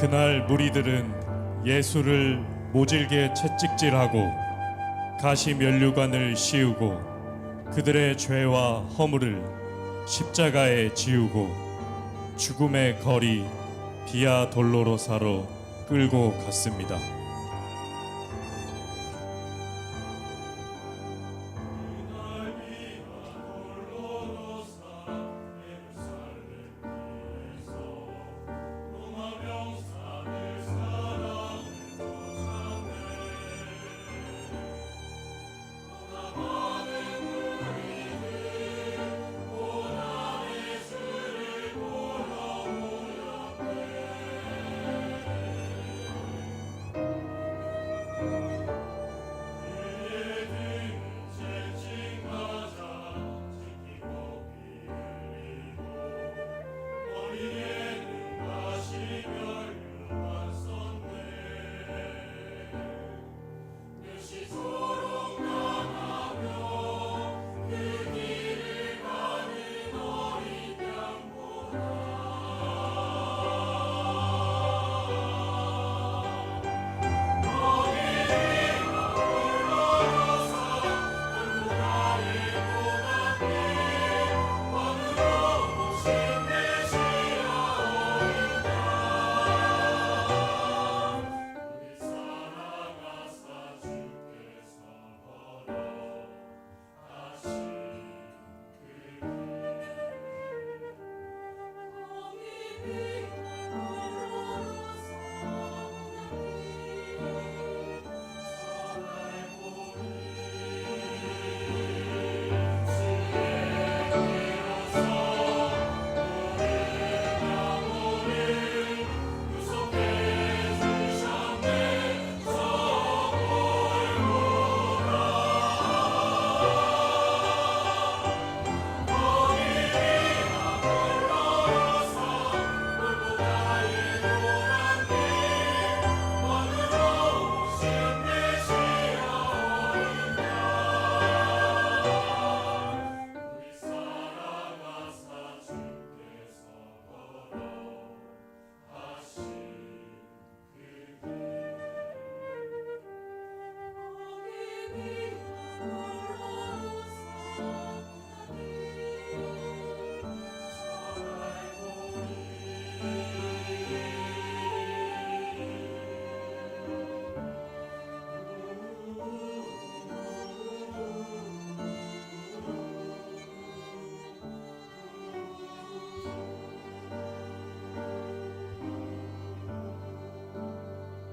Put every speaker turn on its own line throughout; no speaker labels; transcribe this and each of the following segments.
그날 무리들은 예수를 모질게 채찍질하고 가시 면류관을 씌우고 그들의 죄와 허물을 십자가에 지우고 죽음의 거리 비아 돌로로사로 끌고 갔습니다.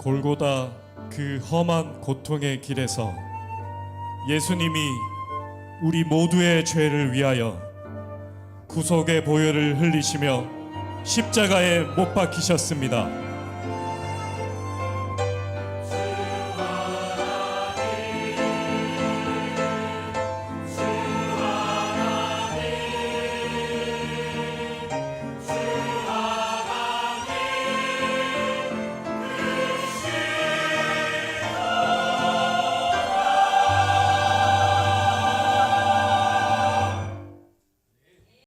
골고다 그 험한 고통의 길에서 예수님이 우리 모두의 죄를 위하여 구속의 보혈을 흘리시며 십자가에 못 박히셨습니다.